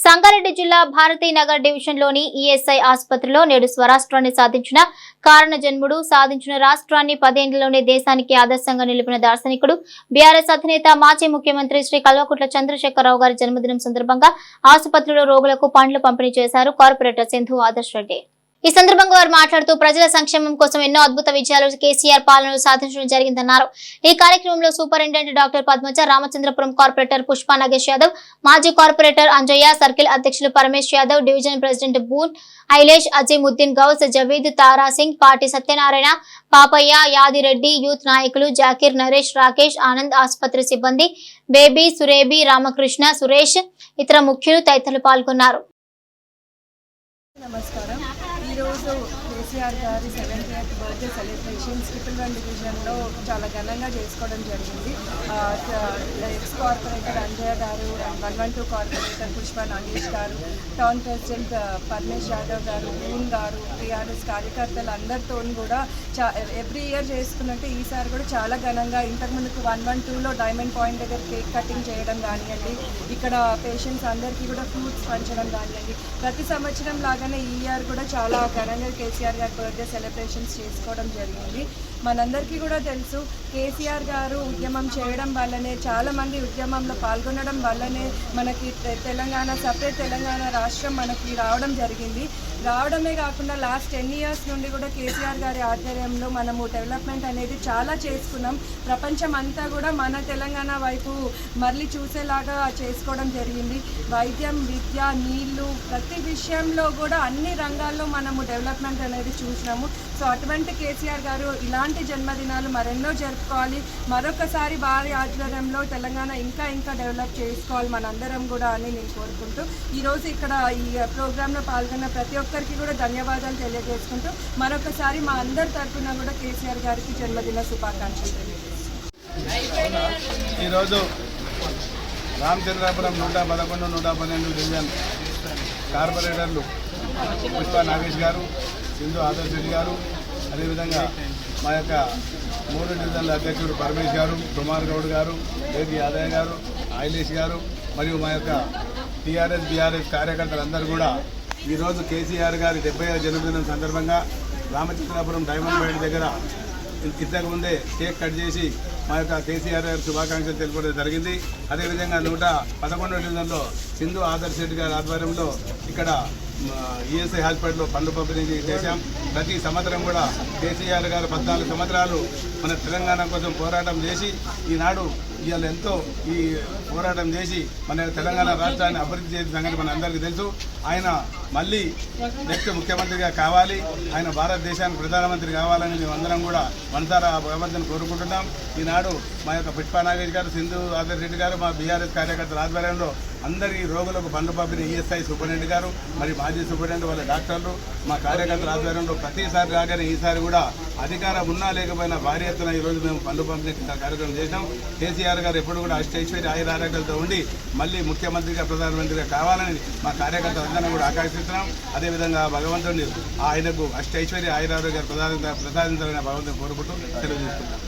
సంగారెడ్డి జిల్లా భారతీనగర్ డివిజన్లోని ఈఎస్ఐ ఆసుపత్రిలో నేడు స్వరాష్ట్రాన్ని సాధించిన కారణ జన్ముడు సాధించిన రాష్ట్రాన్ని పదేళ్ళలోనే దేశానికి ఆదర్శంగా నిలిపిన దార్శనికుడు బీఆర్ఎస్ అధినేత మాజీ ముఖ్యమంత్రి శ్రీ కల్వకుట్ల చంద్రశేఖరరావు గారి జన్మదినం సందర్భంగా ఆసుపత్రిలో రోగులకు పండ్లు పంపిణీ చేశారు కార్పొరేటర్ సింధు ఆదర్శ్ రెడ్డి. ఈ సందర్భంగా వారు మాట్లాడుతూ ప్రజల సంక్షేమం కోసం ఎన్నో అద్భుత విజయాలు కేసీఆర్ పాలనలో సాధించడం జరిగిందన్నారు. ఈ కార్యక్రమంలో superintendent doctor Padmaja Ramachandrapuram corporator Pushpa Nagesh Yadav మాజీ కార్పొరేటర్ అంజయ్య సర్కిల్ అధ్యక్షులు Paramesh Yadav division president boon Ailesh Azimuddin Ghouse Javeed Tara Singh పాటి సత్యనారాయణ పాపయ్య యాదిరెడ్డి యూత్ నాయకులు జాకీర్ నరేష్ రాకేష్ ఆనంద్ ఆసుపత్రి సిబ్బంది బేబీ సురేబి రామకృష్ణ సురేష్ ఇతర ముఖ్యులు తదితరులు పాల్గొన్నారు. నమస్కారం. ఈరోజు కేసీఆర్ గారి seventh eighth birthday celebrations triple one డివిజన్లో చాలా ఘనంగా చేసుకోవడం జరిగింది. ఎక్స్ కార్పొరేటర్ అంజయ్య గారు and one one two corporator Pushpa Nagesh గారు టౌన్ ప్రెసిడెంట్ పర్మేష్ పరమేష్ యాదవ్ గారు భూమ్ గారు టీఆర్ఎస్ కార్యకర్తలు అందరితో కూడా చా ఎవ్రీ ఇయర్ చేసుకున్నట్టు ఈసారి కూడా చాలా ఘనంగా ఇంతకుముందుకు వన్ వన్ టూలో డైమండ్ పాయింట్ దగ్గర కేక్ కటింగ్ చేయడం కానివ్వండి ఇక్కడ పేషెంట్స్ అందరికీ కూడా ఫ్రూట్స్ పంచడం కానివ్వండి ప్రతి సంవత్సరం లాగా అలానే ఈ ఇయర్ కూడా చాలా ఘనంగా కేసీఆర్ గారి బర్త్డే సెలబ్రేషన్స్ చేసుకోవడం జరిగింది. మనందరికీ కూడా తెలుసు కేసీఆర్ గారు ఉద్యమం చేయడం వల్లనే చాలామంది ఉద్యమంలో పాల్గొనడం వల్లనే మనకి తె- తెలంగాణ సపరేట్ తెలంగాణ రాష్ట్రం మనకి రావడం జరిగింది. రావడమే కాకుండా లాస్ట్ టెన్ ఇయర్స్ నుండి కూడా కేసీఆర్ గారి ఆధ్వర్యంలో మనము డెవలప్మెంట్ అనేది చాలా చేసుకున్నాం. ప్రపంచం అంతా కూడా మన తెలంగాణ వైపు మళ్ళీ చూసేలాగా చేసుకోవడం జరిగింది. వైద్యం విద్య నీళ్ళు ప్రతి విషయంలో కూడా అన్ని రంగాల్లో మనము డెవలప్మెంట్ అనేది చూసినాము. సో అటువంటి కేసీఆర్ గారు ఇలాంటి ఇలాంటి జన్మదినాలు మరెన్నో జరుపుకోవాలి. మరొకసారి వారి ఆధ్వర్యంలో తెలంగాణ ఇంకా ఇంకా డెవలప్ చేసుకోవాలి మనందరం కూడా అని నేను కోరుకుంటూ ఈరోజు ఇక్కడ ఈ ప్రోగ్రాంలో పాల్గొన్న ప్రతి ఒక్కరికి కూడా ధన్యవాదాలు తెలియజేసుకుంటూ మరొకసారి మా అందరి తరఫున కూడా కేసీఆర్ గారికి జన్మదిన శుభాకాంక్షలు తెలియజేస్తాను ఈరోజు రామచంద్రాపురం నూట పదకొండు నూట పన్నెండు డివిజన్ కార్పొరేటర్లు పుష్ప నాగేష్ గారు సింధు ఆదర్శ్ రెడ్డి గారు. అదేవిధంగా మా యొక్క మూడు డివిజన్ల అధ్యక్షుడు పరమేష్ గారు కుమార్ గౌడ్ గారు బేబీ యాదయ్య గారు ఐలేష్ గారు మరియు మా యొక్క టీఆర్ఎస్ బీఆర్ఎస్ కార్యకర్తలందరూ కూడా ఈరోజు కేసీఆర్ గారి డెబ్బై జన్మదినం సందర్భంగా రామచంద్రాపురం డైమండ్ బయట దగ్గర ఇంతకుముందే కేక్ కట్ చేసి మా యొక్క కేసీఆర్ గారు శుభాకాంక్షలు తెలుపడం జరిగింది. అదేవిధంగా నూట పదకొండు డివిజన్లో సింధు ఆదర్శ్ రెడ్డి గారి ఆధ్వర్యంలో ఇక్కడ ఈఎస్ఐ హాస్పిటల్లో పండు పంపిణీ చేశాం. ప్రతి సంవత్సరం కూడా కేసీఆర్ గారు పద్నాలుగు సంవత్సరాలు మన తెలంగాణ కోసం పోరాటం చేసి ఈనాడు ఇవాళ ఎంతో ఈ పోరాటం చేసి మన తెలంగాణ రాష్ట్రాన్ని అభివృద్ధి చేసిన సంగతి మన అందరికీ తెలుసు. ఆయన మళ్ళీ నెక్స్ట్ ముఖ్యమంత్రిగా కావాలి. ఆయన భారతదేశానికి ప్రధానమంత్రి కావాలని మేమందరం కూడా మనసారా భగవంతుని కోరుకుంటున్నాం. ఈనాడు మా యొక్క పిట్పా నాగేష్ గారు సింధు ఆదర్ రెడ్డి గారు మా బీఆర్ఎస్ కార్యకర్తల ఆధ్వర్యంలో అందరి రోగులకు బండ్లు పంపిన ఈఎస్ఐ సూపరింటెండెంట్ గారు మరి మాజీ సూపరింటెండెంట్ వాళ్ళ డాక్టర్లు మా కార్యకర్తల ఆధ్వర్యంలో ప్రతిసారి రాగానే ఈసారి కూడా అధికారం ఉన్నా లేకపోయినా భారీ ఎత్తున ఈరోజు మేము పండ్లు పంపిణీ కార్యక్రమం చేసినాం కేసీఆర్ గారు ఎప్పుడు కూడా అష్టైశ్వర్య ఆయుర ఆరోగ్యాలతో ఉండి మళ్ళీ ముఖ్యమంత్రిగా ప్రధానమంత్రిగా కావాలని మా కార్యకర్తలందరినీ కూడా ఆకాంక్షిస్తున్నాం. అదేవిధంగా భగవంతుడిని ఆయనకు అష్టైశ్వర్య ఆయుర ఆరోగ్యాలు ప్రసాదించాలని భగవంతుని కోరుకుంటూ తెలియజేస్తున్నాం